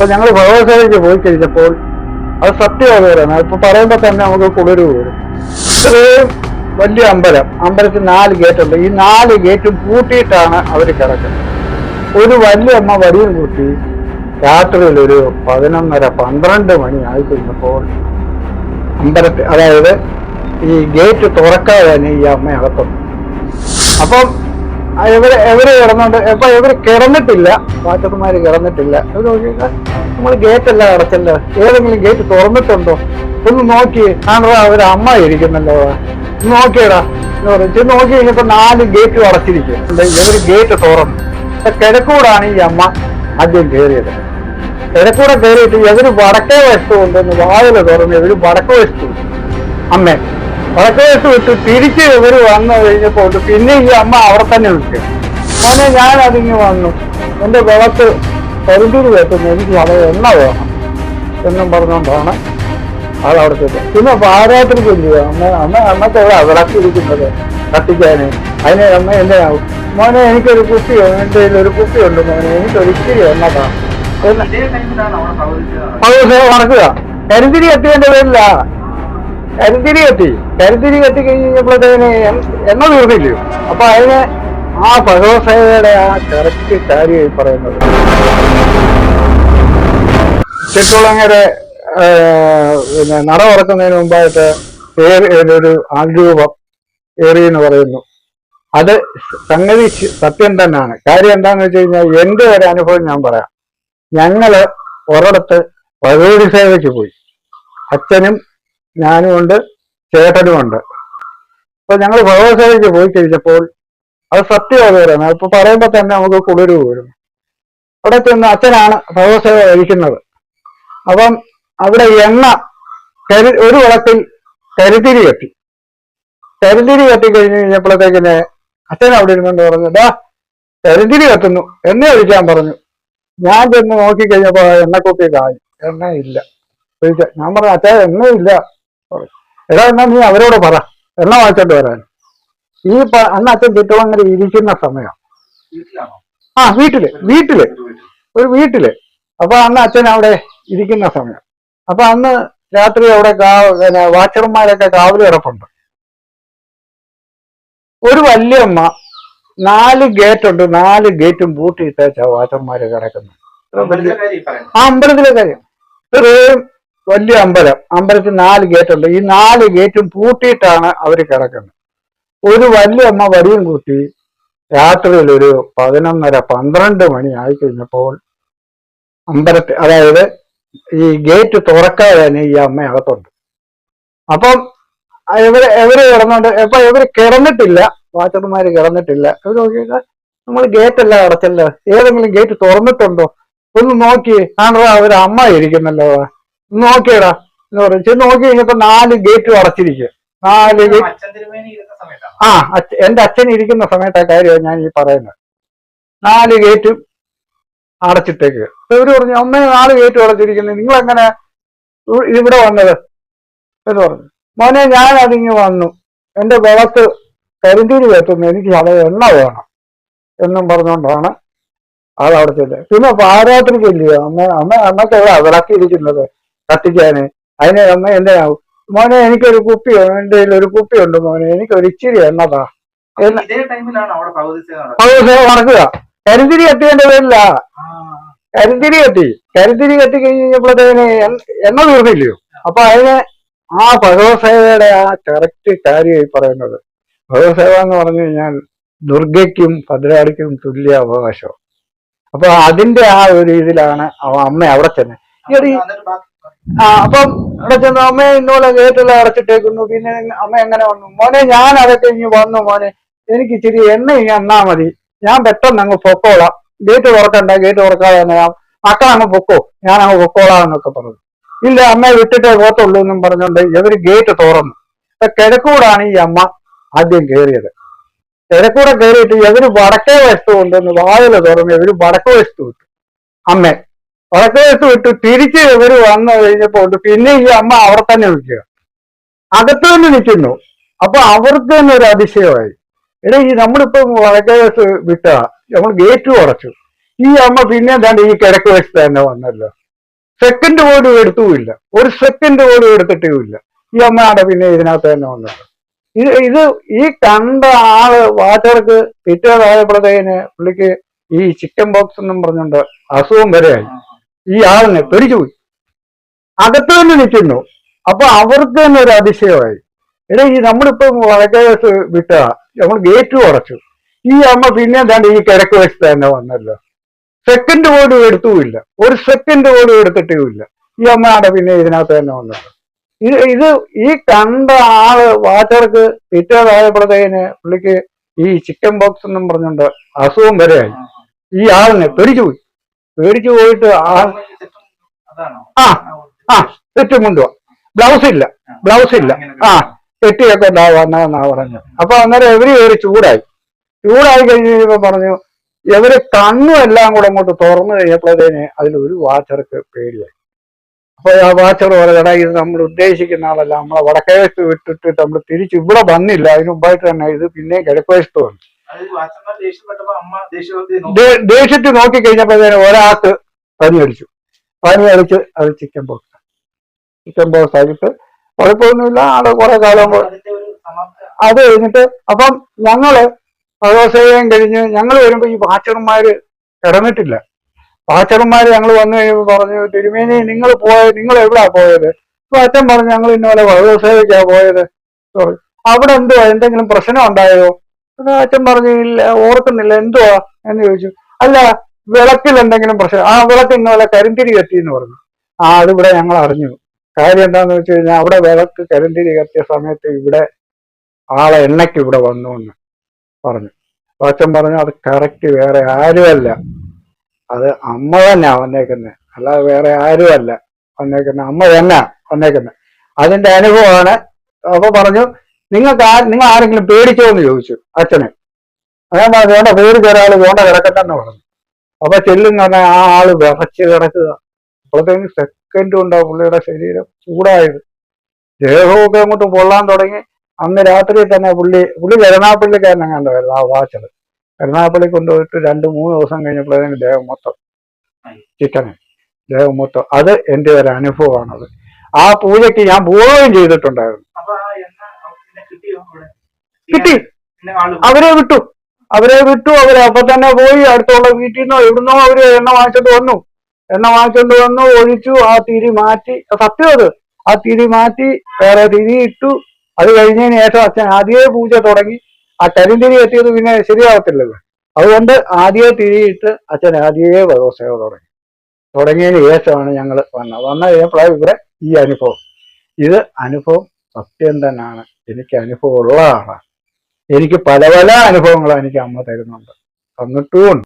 അപ്പൊ ഞങ്ങൾ ഭഗവത്സേവയ്ക്ക് പോയി കഴിഞ്ഞപ്പോൾ അത് സത്യമാണ് ഇപ്പൊ പറയുമ്പോ തന്നെ നമുക്ക് കുളിരു വരും. ഇത്രയും വലിയ അമ്പലം. അമ്പലത്തിൽ നാല് ഗേറ്റ് ഉണ്ട് ഈ നാല് ഗേറ്റും പൂട്ടിയിട്ടാണ് അവർ കിടക്കുന്നത്. ഒരു വലിയ അമ്മ വടിയും കൂട്ടി രാത്രിയിൽ ഒരു പതിനൊന്നര പന്ത്രണ്ട് മണി ആയി കഴിഞ്ഞപ്പോൾ അമ്പലത്തിൽ അതായത് ഈ ഗേറ്റ് തുറക്കാതെ തന്നെ ഈ അമ്മ അകത്തുന്നു അപ്പം ഇവർ ഇവർ കിടന്നുണ്ട് ഇപ്പൊ ഇവർ കിടന്നിട്ടില്ല? വാച്ചർമാര് കിടന്നിട്ടില്ല. നമ്മൾ ഗേറ്റ് എല്ലാം അടച്ചല്ലോ. ഏതെങ്കിലും ഗേറ്റ് തുറന്നിട്ടുണ്ടോ? ഒന്ന് നോക്കി. ആണോ ഒരു അമ്മ ഇരിക്കുന്നല്ലോ. നോക്കിയടാ. എന്ന് പറഞ്ഞു നോക്കി കഴിഞ്ഞപ്പോ നാല് ഗേറ്റ് അടച്ചിരിക്കും. എവര് ഗേറ്റ് തുറന്നു? കിഴക്കൂടാണ് ഈ അമ്മ ആദ്യം കയറിയത് കിഴക്കൂടെ കയറിയിട്ട് ഇവർ വടക്കേ വശത്ത് കൊണ്ടുവന്ന് വായല തുറന്ന് ഇവർ വടക്കേ വശത്ത് അമ്മേ. വടക്കേ വശത്ത് വിട്ട് തിരിച്ച് ഇവർ വന്നു കഴിഞ്ഞപ്പോൾ പിന്നെ ഈ അമ്മ അവിടെ തന്നെ വിളിച്ചു മോനെ ഞാൻ അതിങ്ങ് വന്നു. എന്റെ വിളക്ക് കരിന്തിരി വെട്ടുന്നു എനിക്ക് അവ എണ്ണ വേണം എന്നും പറഞ്ഞുകൊണ്ടാണ് ആളവിടെ ചെല്ലുക പിന്നെ പാരാത്രി ചെല്ലുക അമ്മ അമ്മ അമ്മക്കല്ല വിളക്ക് ഇരിക്കുന്നത്? കത്തിക്കാന്. അതിന് അമ്മ എന്റെ മോനെ എനിക്കൊരു കുപ്പി എന്റെ ഒരു ഒരു കുപ്പിയുണ്ട് മോനെ എനിക്കൊരു ഇച്ചിരി എണ്ണ കാണും അത് നടക്കുക കരിന്തിരി കത്തിയതിന്റെ പേരില്ല കരിന്തിരി കത്തി കരിന്തിരി കത്തി കഴിഞ്ഞപ്പോഴത്തേന് എണ്ണ തീർന്നില്ലയോ? അപ്പൊ അതിന് ആ ഭഗവത്സേവയുടെ ആ കറക്റ്റ് കാര്യമായി പറയുന്നത്. ചെട്ടുളങ്ങരെ പിന്നെ നട തുറക്കുന്നതിന് മുമ്പായിട്ട് ഒരു ആൾരൂപം ഏറി എന്ന് പറയുന്നു. അത് സംഗതി സത്യം തന്നെയാണ് കാര്യം എന്താണെന്ന് വെച്ച് കഴിഞ്ഞാൽ എന്റെ ഒരു അനുഭവം ഞാൻ പറയാം. ഞങ്ങൾ ഒരിടത്ത് ഭഗവതി സേവയ്ക്ക് പോയി. അച്ഛനും ഞാനും ഉണ്ട് ചേട്ടനും ഉണ്ട്. അപ്പൊ ഞങ്ങൾ ഭഗവത്സേവയ്ക്ക് പോയി കഴിഞ്ഞപ്പോൾ അത് സത്യമാണ് അപ്പൊ പറയുമ്പോൾ പറയുമ്പോ തന്നെ നമുക്ക് കുളിരു വരും അവിടെ ചെന്ന് അച്ഛനാണ് ഭഗവത്സേവ കഴിക്കുന്നത് അപ്പം അവിടെ എണ്ണ കരു ഒരു വളത്തിൽ കരുതിരി കെട്ടി. കരുതിരി കെട്ടി കഴിഞ്ഞ് കഴിഞ്ഞപ്പോഴത്തേക്കിനെ അച്ഛൻ അവിടെ ഇരുന്നുകൊണ്ട് പറഞ്ഞു ഡാ കരുതിരി കത്തുന്നു എണ്ണ ഒഴിക്കാൻ പറഞ്ഞു. ഞാൻ ചെന്ന് നോക്കിക്കഴിഞ്ഞപ്പോ എണ്ണക്കുപ്പി കായി എണ്ണ ഇല്ല ഞാൻ പറഞ്ഞു അച്ഛാ എണ്ണയില്ല. എടാ എന്നാ നീ അവരോട് പറ. എണ്ണ വാങ്ങിച്ചോണ്ട് വരാൻ. ഈ അച്ഛൻ അങ്ങനെ ഇരിക്കുന്ന സമയം. ആ വീട്ടിൽ വീട്ടിൽ. ഒരു വീട്ടിൽ. അപ്പൊ അന്ന് അച്ഛൻ അവിടെ ഇരിക്കുന്ന സമയം. അപ്പൊ അന്ന് രാത്രി അവിടെ പിന്നെ വാച്ചർമാരൊക്കെ കാവൽ കിടപ്പുണ്ട്. ഒരു വല്യമ്മ നാല് ഗേറ്റ് ഉണ്ട് നാല് ഗേറ്റും പൂട്ടിയിട്ടാ വാച്ചർമാര് കിടക്കുന്നത് ആ അമ്പലത്തിലെ കാര്യം. ഇത്രയും വലിയ അമ്പലം. അമ്പലത്തിൽ നാല് ഗേറ്റ് ഉണ്ട് ഈ നാല് ഗേറ്റും പൂട്ടിയിട്ടാണ് അവർ കിടക്കുന്നത്. ഒരു വലിയ അമ്മ വരിയും കൂട്ടി രാത്രിയിൽ ഒരു പതിനൊന്നര പന്ത്രണ്ട് മണി ആയി കഴിഞ്ഞപ്പോൾ അമ്പലത്തിൽ അതായത് ഈ ഗേറ്റ് തുറക്കാതെ തന്നെ ഈ അമ്മ അകത്തുണ്ട്. അപ്പം ഇവർ ഇവർ കിടന്നുണ്ട് അപ്പൊ ഇവർ കിടന്നിട്ടില്ല. വാച്ചർമാര് കിടന്നിട്ടില്ല. ഇവർ നോക്കിയാൽ നമ്മൾ ഗേറ്റ് എല്ലാം അടച്ചല്ലോ? ഏതെങ്കിലും ഗേറ്റ് തുറന്നിട്ടുണ്ടോ? ഒന്ന് നോക്കി. ആണോ അവരമ്മ ഇരിക്കുന്നല്ലോ. നോക്കിയടാ എന്ന് പറഞ്ഞു ചെന്ന് നോക്കി കഴിഞ്ഞപ്പോ നാല് ഗേറ്റ് അടച്ചിരിക്കുക നാല് ആ എന്റെ അച്ഛൻ ഇരിക്കുന്ന സമയത്ത് ആ കാര്യമാണ് ഞാൻ ഈ പറയുന്നത്. നാല് ഗേറ്റും അടച്ചിട്ടേക്ക്. ഇവർ പറഞ്ഞു അമ്മ നാല് ഗേറ്റും അടച്ചിരിക്കുന്നത് നിങ്ങൾ എങ്ങനെ ഇവിടെ വന്നത്? എന്ന് പറഞ്ഞു. മോനെ ഞാൻ അതിങ്ങ് വന്നു. എന്റെ വിളക്ക് കരിന്തീര് കയറ്റുന്നു. എനിക്ക് അത് എണ്ണ വേണം. എന്നും പറഞ്ഞുകൊണ്ടാണ് ആൾ അവിടെ ചെല്ലുക പിന്നെ പാരാത്രിക്ക് ഇല്ലയോ അമ്മ അമ്മ അമ്മയ്ക്ക് വിളക്കിയിരിക്കുന്നത് കത്തിക്കാന്. അതിന് അമ്മ എന്തിനാവും മോനെ എനിക്കൊരു കുപ്പി എന്റെ ഒരു കുപ്പി ഉണ്ട് മോനെ. എനിക്കൊരു ഇച്ചിരി എണ്ണതാ. അത് നടക്കുക. കരിന്തിരി കത്തിക്കേണ്ട പേരില്ല. കരിന്തിരി കത്തി. കരിന്തിരി കത്തി കഴിഞ്ഞപ്പോഴത്തേന് എണ്ണ തീർന്നില്ലയോ? അപ്പൊ അതിന് ആ ഭഗവത് സേവയുടെ ആ കറക്റ്റ് കാര്യമായി പറയുന്നത്. ഭഗവത് സേവ എന്ന് പറഞ്ഞു കഴിഞ്ഞാൽ ദുർഗയ്ക്കും ഭദ്രാടിക്കും തുല്യ അവകാശം. അപ്പൊ അതിന്റെ ആ ഒരു ഇതിലാണ് അമ്മ അവിടെ ചെന്ന് അപ്പം അവിടെ ചെന്ന് അമ്മ ഇന്നോലെ ഗേറ്റെല്ലാം അടച്ചിട്ടേക്കുന്നു. പിന്നെ അമ്മ എങ്ങനെ വന്നു? മോനെ ഞാൻ അതൊക്കെ ഇനി വന്നു മോനെ. എനിക്ക് ഇച്ചിരി എണ്ണ ഇനി എന്നാ മതി. ഞാൻ പെട്ടെന്ന് അങ്ങ് പൊക്കോളാം. ഗേറ്റ് തുറക്കണ്ട ഗേറ്റ് തുറക്കാതെ തന്നെ മക്കൾ അങ്ങ് പൊക്കോ. ഞാൻ അങ്ങ് പൊക്കോളാം എന്നൊക്കെ പറഞ്ഞു. ഇല്ല അമ്മയെ വിട്ടിട്ടേ പോത്തുള്ളൂ എന്നും പറഞ്ഞുകൊണ്ട് ഇവർ ഗേറ്റ് തുറന്നു. അപ്പൊ കിഴക്കൂടാണ് ഈ അമ്മ ആദ്യം കയറിയത്. കിഴക്കൂടെ കയറിയിട്ട് ഇവർ വടക്കേ വശത്ത് കൊണ്ടുവന്ന് വാതിൽ തുറന്ന് ഇവർ വടക്കേ വശത്ത് വിട്ടു അമ്മേ വടക്കേ വശത്ത് വിട്ടു തിരിച്ച് ഇവർ വന്നു കഴിഞ്ഞപ്പോ പിന്നെ ഈ അമ്മ അവിടെ തന്നെ നിൽക്കുക. അകത്ത് തന്നെ നിൽക്കുന്നു. അപ്പൊ അവർക്ക് തന്നെ ഒരു അതിശയമായി. എടാ ഈ നമ്മളിപ്പോ വടക്കേ വശത്ത് വിട്ട നമ്മൾ ഗേറ്റ് അടച്ചു ഈ അമ്മ പിന്നെ എന്താണ്ട് ഈ കിഴക്ക് വശത്ത് തന്നെ വന്നല്ലോ. സെക്കൻഡ് പോലും എടുത്തുമില്ല ഒരു സെക്കൻഡ് പോലും എടുത്തിട്ടുമില്ല ഈ അമ്മ അമ്മയാണ് പിന്നെ ഇതിനകത്ത് തന്നെ വന്നത് ഇത് ഇത് ഈ കണ്ട ആൾ വാച്ചർക്ക് പിറ്റേതായപ്പോഴത്തേന് പുള്ളിക്ക് ഈ ചിക്കൻ ബോക്സ് എന്നും പറഞ്ഞുകൊണ്ട് അസുഖം വരെയായി. ഈ ആളിനെ പേടിച്ചുപോയി അകത്ത് തന്നെ നിൽക്കുന്നു. അപ്പൊ അവർക്ക് തന്നെ ഒരു അതിശയമായി. എടാ ഈ നമ്മളിപ്പം വടക്കേ വശത്ത് വിട്ട നമ്മൾ ഗേറ്റ് കുറച്ചു ഈ അമ്മ പിന്നെ എന്താണ്ട് ഈ കിഴക്ക് വശത്ത് തന്നെ വന്നല്ലോ. സെക്കൻഡ് പോലും എടുത്തുമില്ല. ഒരു സെക്കൻഡ് പോലും എടുത്തിട്ടുമില്ല. ഈ അമ്മയാണ് പിന്നെ ഇതിനകത്ത് തന്നെ വന്നത്. ഇത് ഇത് ഈ കണ്ട ആൾ വാച്ചർക്ക് പിറ്റേതായപ്പോഴത്തേന് പുള്ളിക്ക് ഈ ചിക്കൻ ബോക്സ് എന്നും പറഞ്ഞുകൊണ്ട് അസുഖം വരെയായി. ഈ ആളിനെ പേടിച്ചുപോയി പേടിച്ചു പോയിട്ട് ആ ആ ആ തെറ്റും കൊണ്ടുപോവാ ബ്ലൗസ് ഇല്ല ബ്ലൗസ് ഇല്ല. ആ കെട്ടിയൊക്കെ ഉണ്ടാവാന്നാ പറഞ്ഞു അപ്പൊ അന്നേരം ഇവർ കയറി ചൂടായി. ചൂടായി കഴിഞ്ഞ് കഴിഞ്ഞപ്പോ പറഞ്ഞു ഇവർ കണ്ണും എല്ലാം കൂടെ അങ്ങോട്ട് തുറന്നു കഴിഞ്ഞപ്പോഴത്തേന് അതിൽ ഒരു വാച്ചർക്ക് പേടിയായി. അപ്പൊ ആ വാച്ചർ പറയടാ ഇത് നമ്മൾ ഉദ്ദേശിക്കുന്ന ആളല്ല. നമ്മളെ വടക്കേ വിട്ടിട്ട് നമ്മൾ തിരിച്ചു ഇവിടെ വന്നില്ല. അതിനുമ്പായിട്ട് തന്നെ ഇത് പിന്നെയും കിഴക്കുവശത്ത് വന്നു. ദേഷ്യത്തിൽ നോക്കി. കഴിഞ്ഞപ്പോ കഴിഞ്ഞപ്പോഴത്തേന് ഒരാൾക്ക് പനി അടിച്ചു. പനി അടിച്ച് അത് ചിക്കൻ ബോക്സ് ചിക്കൻ ബോക്സ് ആയിട്ട് കുഴപ്പമൊന്നുമില്ല. ആൾ കുറെ കാലം അത് കഴിഞ്ഞിട്ട് അപ്പം ഞങ്ങൾ പ്രദോഷയം കഴിഞ്ഞ് ഞങ്ങൾ വരുമ്പോ ഈ വാച്ചർമാര് കിടന്നിട്ടില്ല വാച്ചർമാര് ഞങ്ങൾ വന്നു കഴിയുമ്പോൾ പറഞ്ഞു തിരുമേനി നിങ്ങൾ പോയത് നിങ്ങൾ എവിടാ പോയത്? അപ്പൊ അച്ഛൻ പറഞ്ഞു ഞങ്ങൾ ഇന്നോലെ പ്രദോഷയ്ക്കാ പോയത്. അവിടെ എന്തോ എന്തെങ്കിലും പ്രശ്നം ഉണ്ടായോ? അപ്പൊ അച്ഛൻ പറഞ്ഞു ഇല്ല ഓർക്കുന്നില്ല എന്തുവാ എന്ന് ചോദിച്ചു. അല്ല വിളക്കിൽ എന്തെങ്കിലും പ്രശ്നം ആ വിളക്ക് ഇന്നലെ കരിന്തിരി കത്തി എന്ന് പറഞ്ഞു. ആ അതിവിടെ ഞങ്ങൾ അറിഞ്ഞു. കാര്യം എന്താന്ന് വെച്ച് കഴിഞ്ഞാൽ അവിടെ വിളക്ക് കരിന്തിരി കത്തിയ സമയത്ത് ഇവിടെ ആളെ എണ്ണയ്ക്ക് ഇവിടെ വന്നു എന്ന് പറഞ്ഞു. അച്ഛൻ പറഞ്ഞു അത് കറക്റ്റ് വേറെ ആരുമല്ല. അത് അമ്മ തന്നെയാ വന്നേക്കുന്നത് അല്ലാതെ വേറെ ആരുമല്ല വന്നേക്കുന്നത് അമ്മ തന്നെയാ വന്നേക്കുന്നത് അതിന്റെ അനുഭവമാണ്. അപ്പൊ പറഞ്ഞു നിങ്ങൾക്ക് ആ നിങ്ങൾ ആരെങ്കിലും പേടിച്ചോ എന്ന് ചോദിച്ചു അച്ഛനെ. ഞാൻ പറഞ്ഞു വേണ്ട പേടിച്ച ഒരാൾ വേണ്ട കിടക്കട്ടെന്ന് പറഞ്ഞു അപ്പൊ ചെല്ലുന്ന പറഞ്ഞാൽ ആ ആൾ വിറച്ച് കിടക്കുക അപ്പോഴത്തേക്ക് സെക്കൻഡ് ഉണ്ടാവും പുള്ളിയുടെ ശരീരം ചൂടായത്. ദേഹമൊക്കെ അങ്ങോട്ട് പൊള്ളാൻ തുടങ്ങി. അന്ന് രാത്രി തന്നെ പുള്ളി പുള്ളി കരുനാപ്പള്ളിക്കാരനെ കണ്ടായിരുന്നു ആ വാച്ചത് കരുനാപ്പള്ളി കൊണ്ടുപോയിട്ട് രണ്ട് മൂന്ന് ദിവസം കഴിഞ്ഞപ്പോഴത്തേക്ക് ദേഹം മൊത്തം ചിക്കനെ ദേഹം മൊത്തം. അത് എന്റെ ഒരു അനുഭവമാണത്. ആ പൂജയ്ക്ക് ഞാൻ പോവുകയും ചെയ്തിട്ടുണ്ടായിരുന്നു. കിട്ടി. അവരെ വിട്ടു. അവരെ വിട്ടു അവരെ. അപ്പൊ തന്നെ പോയി അടുത്തുള്ള വീട്ടിൽ നിന്നോ എവിടുന്നോ അവർ എണ്ണ വാങ്ങിച്ചോണ്ട് വന്നു. എണ്ണ വാങ്ങിച്ചോണ്ട് വന്നു ഒഴിച്ചു ആ തിരി മാറ്റി. സത്യം അത്. ആ തിരി മാറ്റി വേറെ തിരി ഇട്ടു. അത് കഴിഞ്ഞതിന് ശേഷം അച്ഛൻ ആദ്യമേ പൂജ തുടങ്ങി. ആ കരിന്തിരി എത്തിയത് പിന്നെ ശരിയാവത്തില്ലല്ലോ. അതുകൊണ്ട് ആദ്യമേ തിരിയിട്ട് അച്ഛൻ ആദ്യമേ വ്യവസായം തുടങ്ങി. തുടങ്ങിയതിന് ശേഷമാണ് ഞങ്ങൾ വന്നത്. വന്ന കഴിഞ്ഞപ്പോഴാണ് ഇവിടെ ഈ അനുഭവം. ഇത് അനുഭവം സത്യം തന്നെയാണ് എനിക്ക് അനുഭവം ഉള്ളതാണ് എനിക്ക് പല പല അനുഭവങ്ങളും എനിക്ക് അമ്മ തരുന്നുണ്ട്. തന്നിട്ടുമുണ്ട്.